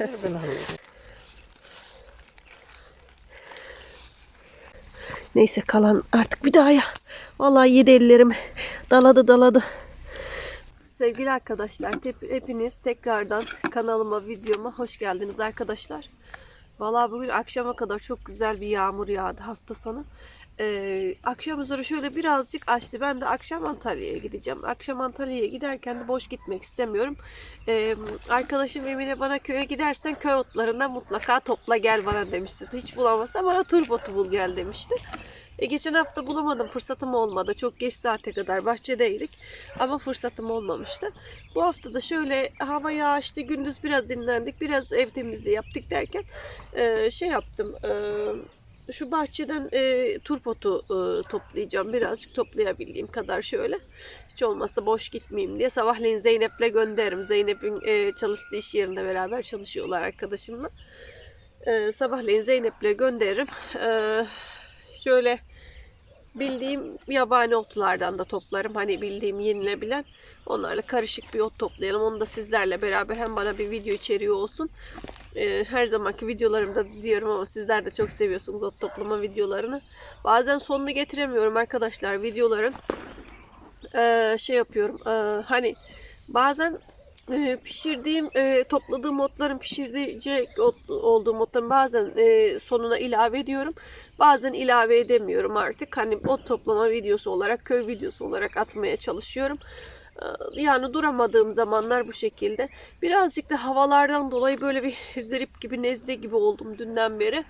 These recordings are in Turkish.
Ben. Neyse kalan artık bir daha ya. Vallahi yedi ellerim. Daladı daladı. Sevgili arkadaşlar tep- hepiniz tekrardan kanalıma videoma hoş geldiniz arkadaşlar. Vallahi bugün akşama kadar çok güzel bir yağmur yağdı hafta sonu. Ee, akşam üzere şöyle birazcık açtı. Ben de akşam Antalya'ya gideceğim. Akşam Antalya'ya giderken de boş gitmek istemiyorum. Ee, arkadaşım Emine bana köye gidersen köy otlarından mutlaka topla gel bana demişti. Hiç bulamazsa bana turbotu bul gel demişti. E, geçen hafta bulamadım. Fırsatım olmadı. Çok geç saate kadar bahçedeydik. Ama fırsatım olmamıştı. Bu hafta da şöyle hava yağıştı. Gündüz biraz dinlendik. Biraz ev temizliği yaptık derken e, şey yaptım. E, şu bahçeden e, turpotu e, toplayacağım. Birazcık toplayabildiğim kadar şöyle. Hiç olmazsa boş gitmeyeyim diye. Sabahleyin Zeynep'le gönderirim. Zeynep'in e, çalıştığı iş yerinde beraber çalışıyorlar arkadaşımla. E, sabahleyin Zeynep'le gönderirim. E, şöyle bildiğim yabani otlardan da toplarım. Hani bildiğim yenilebilen. Onlarla karışık bir ot toplayalım. Onu da sizlerle beraber hem bana bir video içeriği olsun. Ee, her zamanki videolarımda diyorum ama sizler de çok seviyorsunuz ot toplama videolarını. Bazen sonunu getiremiyorum arkadaşlar videoların. Ee, şey yapıyorum. ee, hani bazen e, pişirdiğim, e, topladığım otların pişirecek ot- olduğum otların bazen e, sonuna ilave ediyorum. Bazen ilave edemiyorum artık. Hani ot toplama videosu olarak, köy videosu olarak atmaya çalışıyorum. Ee, Yani duramadığım zamanlar bu şekilde. Birazcık da havalardan dolayı böyle bir grip gibi, nezle gibi oldum dünden beri.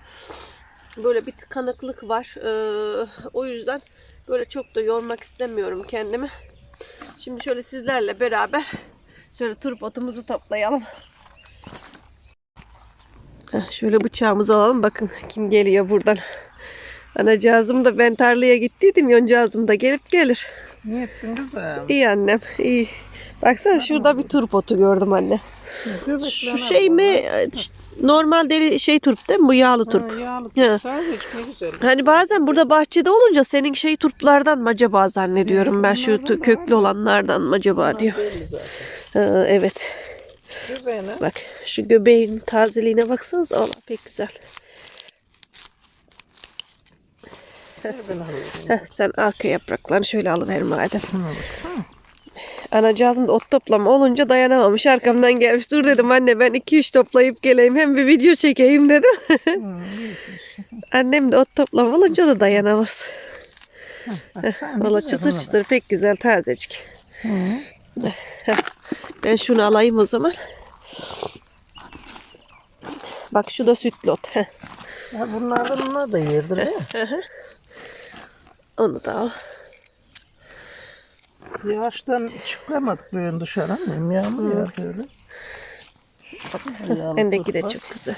Böyle bir tıkanıklık var. Ee, o yüzden böyle çok da yormak istemiyorum kendimi. Şimdi şöyle sizlerle beraber şöyle turpotumuzu toplayalım. Heh, Şöyle bıçağımızı alalım. Bakın kim geliyor buradan. Anacığızım da ben tarlaya gittiydim. Yoncağızım da gelip gelir. Ne ettin kızım? İyi annem, iyi. Baksana şurada bir turpotu gördüm anne. Şu şey bana. mi? Normal deri şey turp değil mi? Bu yağlı turp. Ha, yağlı Ha. turp. Sadece güzel. Hani bazen burada bahçede olunca senin şey turplardan mı acaba zannediyorum ben şu köklü var. olanlardan mı acaba diyor. Ha, evet. Göbeğine Bak şu göbeğin tazeliğine baksanıza valla pek güzel. Heh, sen arka yapraklarını şöyle alıver madem. Anacığım da ot toplama olunca dayanamamış arkamdan gelmiş. Dur dedim anne ben 2-3 toplayıp geleyim hem bir video çekeyim dedim. Annem de ot toplama olunca da dayanamaz. Valla çıtır çıtır pek güzel tazecik. Ben şunu alayım o zaman. Bak şu da sütlü ot. Ya bunlardan onlar da yerdir he. Onu da al. Yağıştan çıkamadık böyle dışarı annem. Yağmur yağdı öyle. Yağlı Bendeki de çok güzel.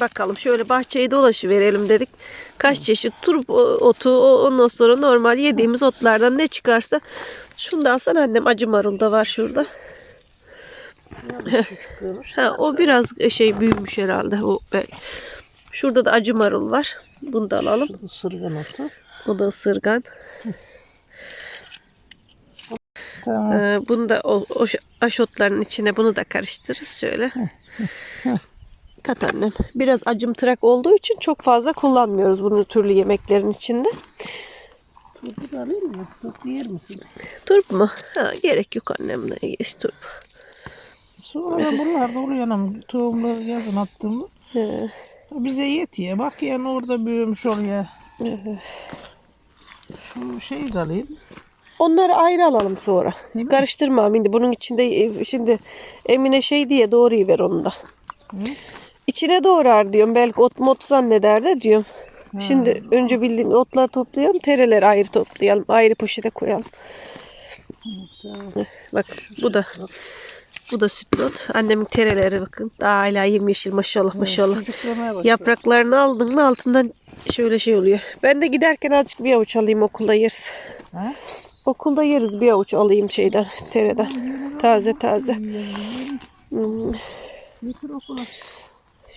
Bakalım şöyle bahçeyi dolaşı verelim dedik. Kaç çeşit turp otu ondan sonra normal yediğimiz otlardan ne çıkarsa şunu da alsana annem acı marul da var şurada. Ha, o biraz şey büyümüş herhalde. O, belki. Şurada da acı marul var. Bunu da alalım. Şurada Sırgan otu. O da ısırgan. Tamam. Ee, bunu da o, o aşotların içine bunu da karıştırırız şöyle. Kat annem. Biraz acımtırak olduğu için çok fazla kullanmıyoruz bunu türlü yemeklerin içinde. Turpu da alayım mı? Turpu yer misin? Turp mu? Ha, gerek yok annem ne geç turp. Sonra bunlar da oluyor anam. Tohumları yazın attığımda. He. Bize yetiyor. Bak yani orada büyümüş oluyor. Şu şeyi de alayım. Onları ayrı alalım sonra. Değil mi? Karıştırma şimdi bunun içinde e, şimdi Emine şey diye doğruyu ver onu da. Hı? İçine doğrar diyorum. Belki ot mot zanneder de diyorum. Şimdi önce bildiğim otları toplayalım. Tereleri ayrı toplayalım. Ayrı poşete koyalım. Bak bu da bu da sütlü ot. Annemin tereleri bakın. Daha hala yemyeşil maşallah maşallah. Yapraklarını aldın mı altından şöyle şey oluyor. Ben de giderken azıcık bir avuç alayım okulda yeriz. Ha? Okulda yeriz bir avuç alayım şeyden tereden. Taze taze. Hmm.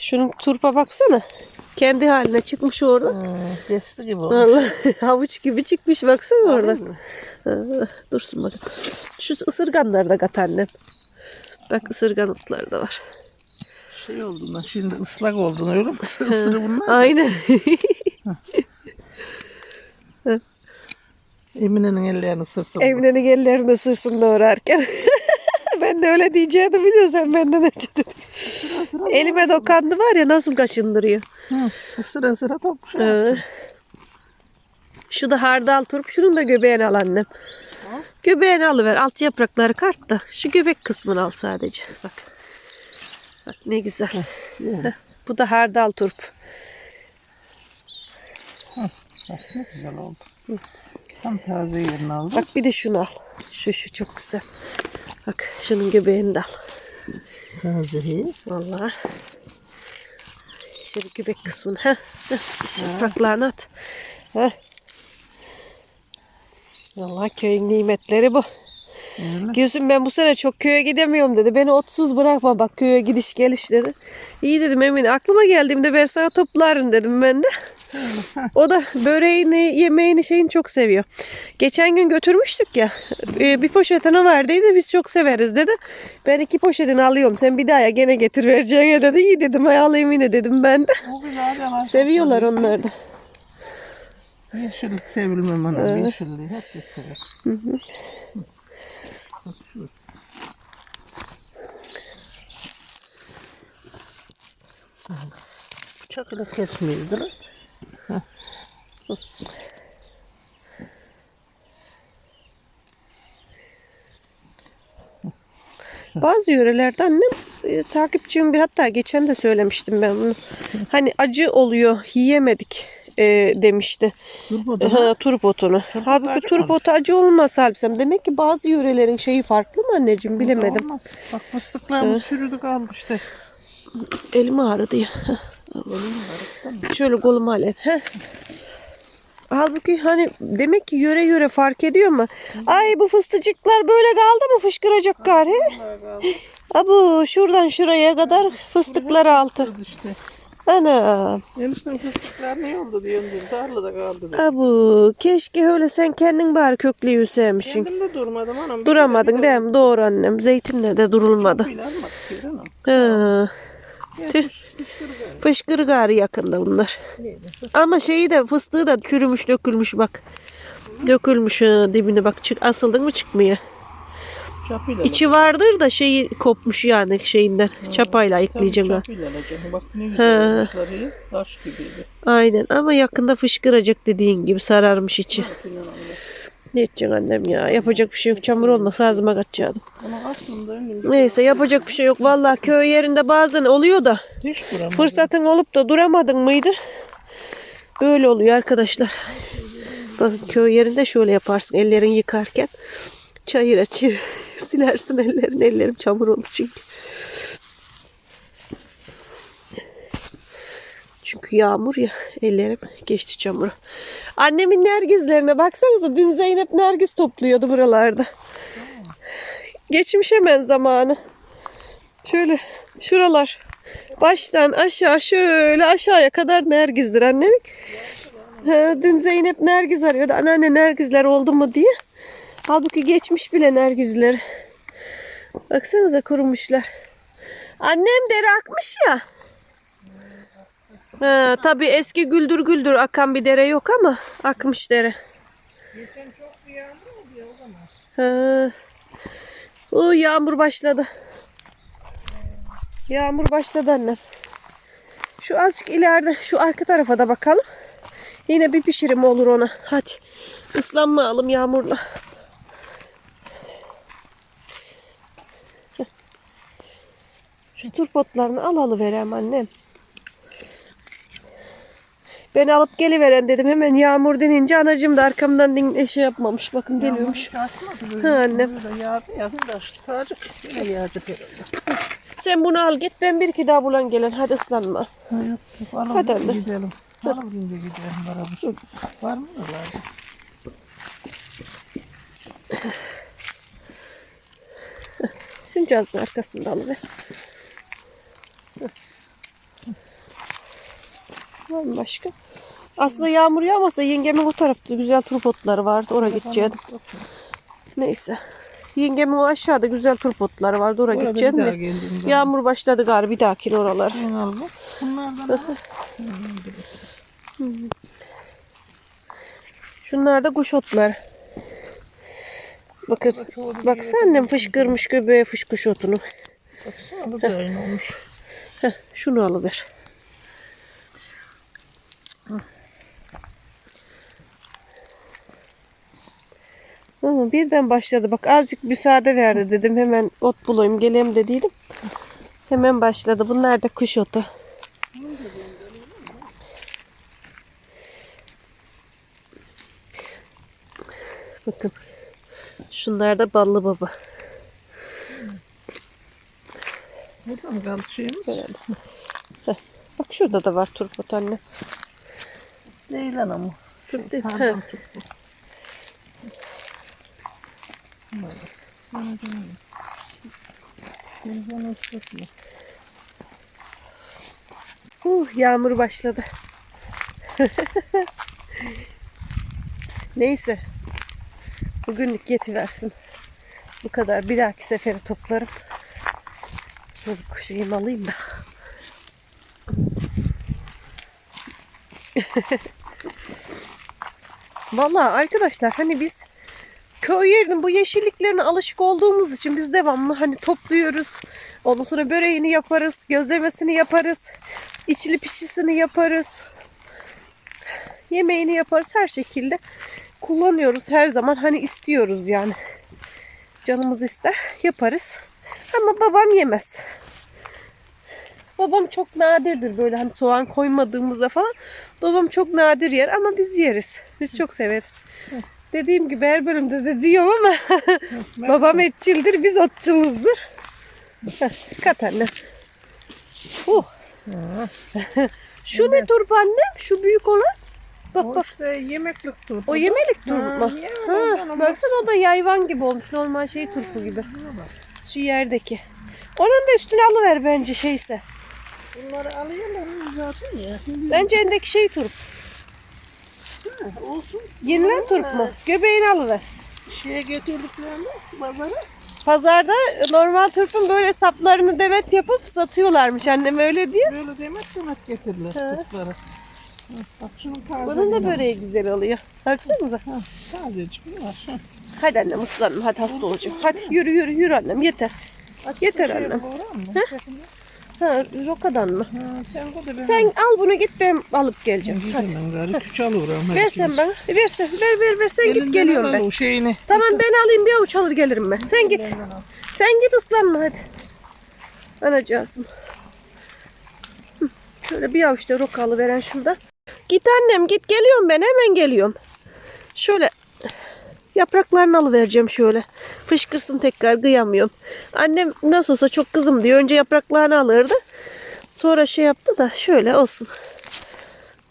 Şunun turpa baksana. Kendi haline çıkmış orada. Hmm, gibi olmuş. Vallahi havuç gibi çıkmış baksana orada. Dursun bak. Şu ısırganları da kat annem. Bak ısırgan otları da var. Şey olduğundan şimdi ıslak olduğunu öyle mi? Isır ısırı bunlar. Aynen. Emine'nin ellerini ısırsın. bu. Emre'nin ellerini ısırsın doğrarken. ben de öyle diyeceğimi biliyorsan benden önce dedim. Elime dokandı var ya nasıl kaşındırıyor. Hı, ısıra ısıra top. Ee, Şu da hardal turp. Şunun da göbeğini al annem. Göbeğini alıver. Alt yaprakları kart da. Şu göbek kısmını al sadece. Bak. Bak ne güzel. Yani, Bu da hardal turp. bak ne güzel oldu. Tam taze yerini aldım. Bak bir de şunu al. Şu şu çok güzel. Bak şunun göbeğini de al. Taze. Vallahi. Şöyle göbek kısmını. Heh. Yapraklarını at. Heh. Vallahi köyün nimetleri bu. Öyle. Gözüm ben bu sene çok köye gidemiyorum dedi. Beni otsuz bırakma bak köye gidiş geliş dedi. İyi dedim Emine. Aklıma geldiğimde ben sana toplarım dedim ben de. O da böreğini, yemeğini, şeyini çok seviyor. Geçen gün götürmüştük ya. e, Bir poşetini verdiydi. Biz çok severiz dedi. Ben iki poşetini alıyorum. Sen bir daha ya gene getir vereceğine dedi. İyi dedim. Ay alayım yine dedim ben de. Seviyorlar onlar da. Yeşillik sevilmem anam. Yeşilliği hep sever. Bıçak ile kesmeyiz değil mi? Bazı yörelerde annem e, takipçim bir hatta geçen de söylemiştim ben bunu. Hani acı oluyor yiyemedik e, demişti. Ha, turp otunu. Turp Halbuki turp otu acı olmaz Halbuki. Demek ki bazı yörelerin şeyi farklı mı anneciğim bilemedim. Olmaz. Bak fıstıklarımız çürüdü kaldı işte. Elim ağrıdı ya. Şöyle kolumu alayım. Heh. Halbuki hani demek ki yöre yöre fark ediyor mu? Ay bu fıstıcıklar böyle kaldı mı fışkıracak gari. Abu şuradan şuraya kadar fıstıklar altı. İşte. Ana. Eniştem fıstıklar ne oldu diyorum. Tarlada kaldı. Abu keşke öyle sen kendin bari kökleyi sevmişsin. Kendim de durmadım anam. Duramadın değil mi? Doğru annem. Zeytinle de durulmadı. Bile almadık Tüh. Fışkır gari yakında bunlar. Ama şeyi de fıstığı da çürümüş dökülmüş bak. Dökülmüş ha, dibine bak çık asıldın mı çıkmıyor. Çapıyla İçi vardır da şeyi kopmuş yani şeyinden. Çapayla ayıklayacaksın. ha. Çapıyla alacağım. Bak ne He. güzel olmuşlar iyi. Taş gibiydi. Aynen ama yakında fışkıracak dediğin gibi sararmış içi. Alacağım. Ne edeceksin annem ya? Yapacak bir şey yok. Çamur olmasa ağzıma kaçacaktım. Ama aslında Neyse yapacak bir şey yok. Vallahi köy yerinde bazen oluyor da hiç duramadım. fırsatın olup da duramadın mıydı? Böyle oluyor arkadaşlar. Bakın köy yerinde şöyle yaparsın ellerini yıkarken. Çayır açır. Silersin ellerini. Ellerim çamur oldu çünkü. Çünkü yağmur ya ellerim geçti çamura. Annemin nergizlerine baksanıza dün Zeynep nergiz topluyordu buralarda. Geçmiş hemen zamanı. Şöyle şuralar baştan aşağı şöyle aşağıya kadar nergizdir annemin. Ha, dün Zeynep nergiz arıyordu. Anneanne nergizler oldu mu diye. Halbuki geçmiş bile nergizler. Baksanıza kurumuşlar. Annem dere akmış ya. Ha, tabii eski güldür güldür akan bir dere yok ama akmış dere. Geçen çok bir yağmur oldu ya o zaman. Ha. O yağmur başladı. Yağmur başladı annem. Şu azıcık ileride şu arka tarafa da bakalım. Yine bir pişirim olur ona. Hadi ıslanmayalım yağmurla. Şu turpotlarını al alıverem annem. Ben alıp geliveren dedim. Hemen yağmur denince anacığım da arkamdan din şey yapmamış. Bakın geliyormuş. Yağmur. Ha, annem. Yağdı yağdı da sadece yine yağacak herhalde. Sen bunu al git ben bir iki daha bulan gelen. Hadi ıslanma. Ha, yok, yok. Alalım Hadi anne. gidelim. Alalım gidelim beraber. Var mı lazım? Şuncağızın arkasında alıver. Var mı başka? Aslında yağmur yağmasa yengemin o tarafta güzel turp otları vardı. Oraya gideceğim. Neyse. Yengemin o aşağıda güzel turp otları vardı. Oraya geldiğim zaman. Yağmur başladı galiba bir dahaki oralar. Bunlardan. Şunlar da kuş otları. Bakın. Baksana annem fışkırmış göbeğe fış kuş otunu. Baksana bu aynı olmuş. Heh, şunu alıver. Hı, birden başladı. Bak azıcık müsaade verdi dedim. Hemen ot bulayım geleyim dediydim. Hemen başladı. Bunlar da kuş otu. Bakın. Şunlar da ballı baba. Burada mı kaldı şeyimiz? Herhalde. Heh, Bak şurada da var turpot anne. Değil anam o. Turp değil. Pardon Heh. Sana canım. Telefonu ıslatma. Uh, yağmur başladı. Neyse. Bugünlük yetiversin. Bu kadar. Bir dahaki sefere toplarım. Şöyle kuşayım alayım da. Vallahi arkadaşlar hani biz köy yerinin bu yeşilliklerine alışık olduğumuz için biz devamlı hani topluyoruz. Ondan sonra böreğini yaparız, gözlemesini yaparız, içli pişisini yaparız. Yemeğini yaparız her şekilde kullanıyoruz her zaman hani istiyoruz yani. Canımız ister yaparız. Ama babam yemez. Babam çok nadirdir böyle hani soğan koymadığımızda falan. Babam çok nadir yer ama biz yeriz. Biz çok severiz. Dediğim gibi her bölümde de diyorum ama babam etçildir biz otçuluzdur. Kat anne. Uh, şu ne turp annem? Şu büyük olan. Bak O bak. işte yemeklik turp. O yemelik turp mu? Ha, baksana o da yayvan gibi olmuş. Normal şey turpu gibi. Şu yerdeki. Onun da üstüne alıver bence şeyse. Bunları mı zaten ya. Bence endeki şey turp. Ha, olsun. Yenilen turp mu? Göbeğini alıver. Şeye getirdiklerini pazara. Pazarda normal turpun böyle saplarını demet yapıp satıyorlarmış annem öyle diye. Böyle demet demet getirdiler Ha. turpları. Bak şunun taze. Bunun da böreği güzel oluyor. Baksanıza. Ha, tazecik var. Ha. Hadi annem ıslanma hadi hasta olacağım. Hadi yürü yürü yürü annem yeter. Yeter annem. mı? Ha rokadan mı? Ha, sen bu da ben. Sen al bunu git ben alıp geleceğim. Hadi. Gidemem gari. Küç alıyorum. Versen bana. Versen. Ver ver ver sen git geliyorum ben. O şeyini. Tamam ben alayım bir avuç alır gelirim ben. Sen git. Sen git ıslanma hadi. Anacığızım. Hı, Şöyle bir avuç da roka alıveren şuradan. Git annem git geliyorum ben hemen geliyorum. Şöyle yapraklarını alıvereceğim şöyle. Fışkırsın tekrar kıyamıyorum. Annem nasıl olsa çok kızım diyor. Önce yapraklarını alırdı. Sonra şey yaptı da şöyle olsun.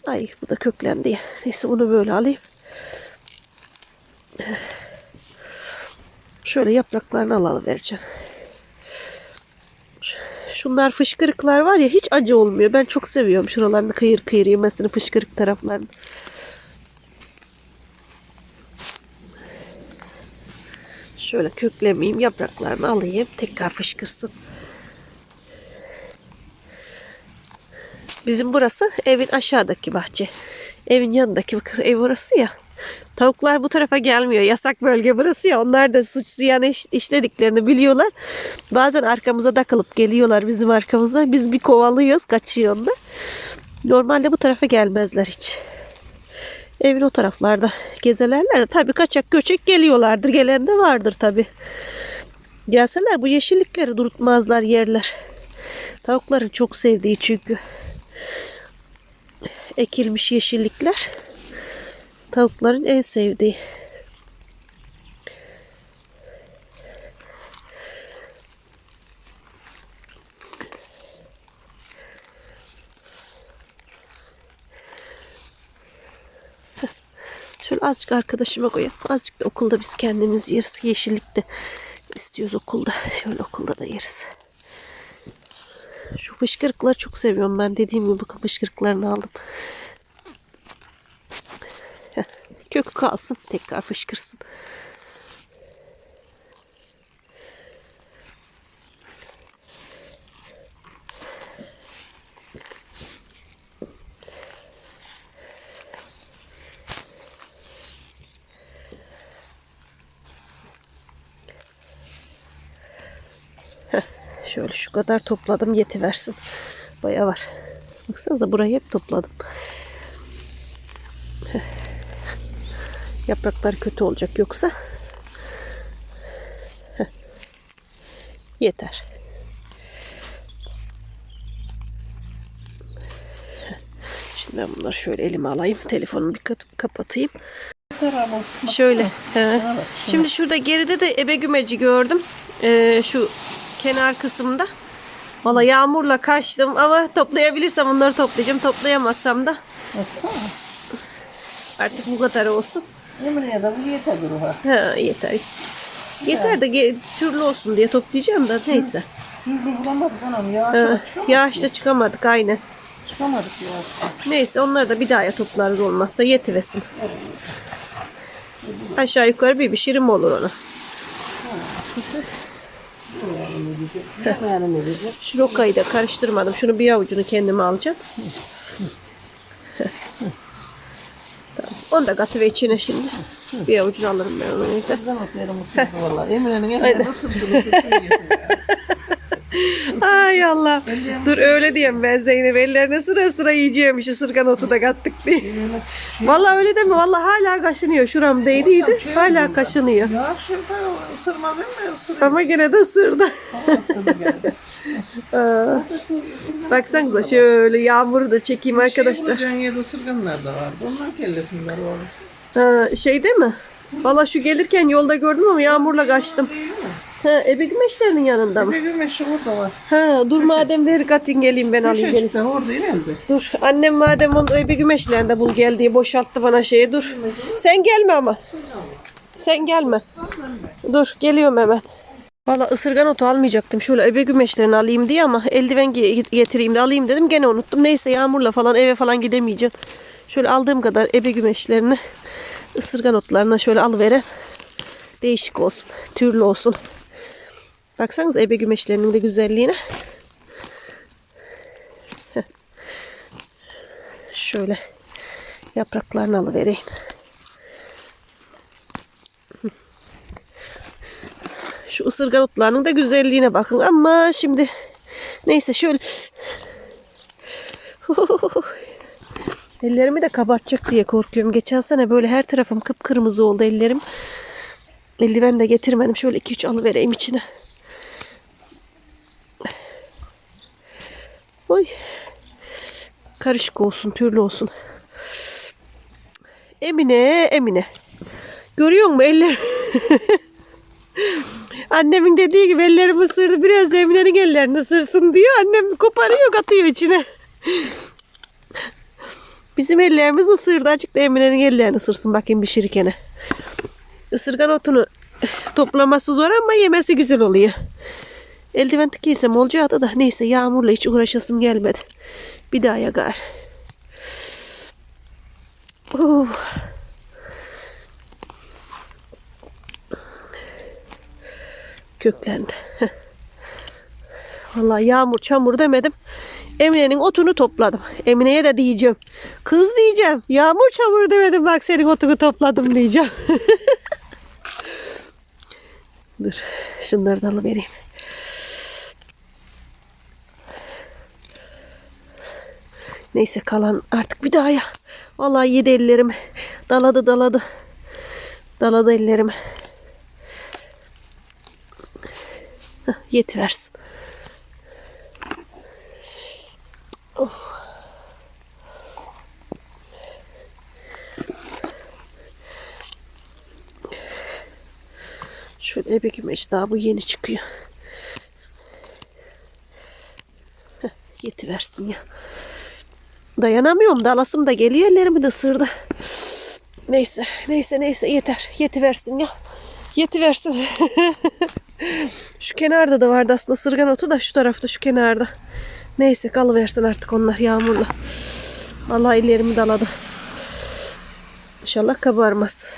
Ay bu da köklendi ya. Neyse bunu böyle alayım. Şöyle yapraklarını alıvereceğim. Şunlar fışkırıklar var ya hiç acı olmuyor. Ben çok seviyorum şuralarını kıyır kıyır yemesini fışkırık taraflarını. Şöyle köklemeyeyim yapraklarını alayım tekrar fışkırsın. Bizim burası evin aşağıdaki bahçe. Evin yanındaki ev orası ya. Tavuklar bu tarafa gelmiyor. Yasak bölge burası ya. Onlar da suç ziyan iş- işlediklerini biliyorlar. Bazen arkamıza takılıp geliyorlar bizim arkamıza. Biz bir kovalıyoruz, kaçıyor onlar. Normalde bu tarafa gelmezler hiç. Evin o taraflarda gezelerler tabii kaçak göçek geliyorlardır. Gelen de vardır tabii. Gelseler bu yeşillikleri durutmazlar yerler. Tavukların çok sevdiği çünkü. Ekilmiş yeşillikler. Tavukların en sevdiği. Şöyle azıcık arkadaşıma koyalım. Azıcık da okulda biz kendimiz yeriz. Yeşillikte istiyoruz okulda. Şöyle okulda da yeriz. Şu fışkırıkları çok seviyorum ben. Dediğim gibi bakın fışkırıklarını aldım. Kökü kalsın. Tekrar fışkırsın. Şöyle şu kadar topladım yetiversin. Baya var. Baksanıza burayı hep topladım. Yapraklar kötü olacak yoksa. Yeter. Şimdi ben bunları şöyle elime alayım. Telefonumu bir kat- kapatayım. Şöyle. he. Şimdi şurada geride de ebe gümeci gördüm. Ee, şu kenar kısımda. Valla yağmurla kaçtım ama toplayabilirsem onları toplayacağım. Toplayamazsam da Baksana. artık bu kadar olsun. Yeminle de bu yeter ha. Ha, yeter. Yeter de ge- türlü olsun diye toplayacağım da neyse. Yüzü bulamadık anam. Yağış Ha, yağışta çıkamadık aynen. Çıkamadık yağışta. Neyse onları da bir daha toplarız olmazsa yetivesin. Aşağı yukarı bir pişirim olur ona. Ne? Şu rokayı da karıştırmadım. Şunu bir avucunu kendime alacağım. tamam. Onu da katıver içine şimdi. Bir avucunu alırım ben onu. otlayalım ısırdı valla. Emine'nin Aynen. evine ısırdı. Ay Allah. Dur öyle diyeyim ben Zeynep. Ellerine sıra sıra yiyeceğimiş ısırgan otu da kattık diye. Vallahi öyle deme. Vallahi hala kaşınıyor. Şuram değdiydi. Şey Hala kaşınıyor. Ya ısırmaz değil mi? Isırıyor. Ama gene de ısırdı. Baksanıza şöyle yağmuru da çekeyim arkadaşlar. Şey yerde ısırganlar da vardı. Onlar kellesinden orası. Ha, şey değil mi? Valla şu gelirken yolda gördüm ama yağmurla kaçtım. Ha, ebe gümeşlerinin yanında mı? Bir meşe orada var. Ha, dur madem ver katın geleyim ben alayım gelin. Köşecikte orada inerdi. Dur annem madem onu ebe gümeşlerinde bul gel diye boşalttı bana şeye dur. Sen gelme ama. Sen gelme. Dur geliyorum hemen. Valla ısırgan otu almayacaktım. Şöyle ebe gümeşlerini alayım diye ama eldiven ge- getireyim de alayım dedim. Gene unuttum. Neyse yağmurla falan eve falan gidemeyeceğim. Şöyle aldığım kadar ebe gümeşlerini ısırgan otlarına şöyle alıveren. Değişik olsun. Türlü olsun. Baksanıza ebe gümeşlerinin de güzelliğine. Şöyle yapraklarını alıvereyim. Şu ısırgan otlarının da güzelliğine bakın ama şimdi neyse şöyle ellerimi de kabartacak diye korkuyorum. Geçen sene böyle her tarafım kıpkırmızı oldu ellerim. Eldiven de getirmedim. Şöyle 2-3 alıvereyim içine. Oy. Karışık olsun, türlü olsun. Emine, Emine. Görüyor musun eller? Annemin dediği gibi ellerimi ısırdı. Biraz da Emine'nin ellerini ısırsın diyor. Annem koparıyor katıyor içine. Bizim ellerimiz ısırdı. Azıcık da Emine'nin ellerini ısırsın bakayım pişirirken. Isırgan otunu toplaması zor ama yemesi güzel oluyor. Eldiven tıkiysem olacaktı da neyse yağmurla hiç uğraşasım gelmedi. Bir daha yagar. Oh. Köklendi. Vallahi yağmur çamur demedim. Emine'nin otunu topladım. Emine'ye de diyeceğim. Kız diyeceğim. Yağmur çamur demedim bak senin otunu topladım diyeceğim. Dur. Şunları da alıvereyim. Neyse kalan artık bir daha ya. Vallahi yedi ellerim. Daladı daladı. Daladı ellerim. Hah, yetiversin. Oh. Şöyle ebe gümeş daha bu yeni çıkıyor. Heh, yetiversin ya. Dayanamıyorum da alasım da geliyor ellerimi de ısırdı. Neyse neyse neyse yeter. Yetiversin ya. Yetiversin. şu kenarda da vardı aslında ısırgan otu da şu tarafta şu kenarda. Neyse kalıversin artık onlar yağmurla. Vallahi ellerimi daladı. İnşallah kabarmaz.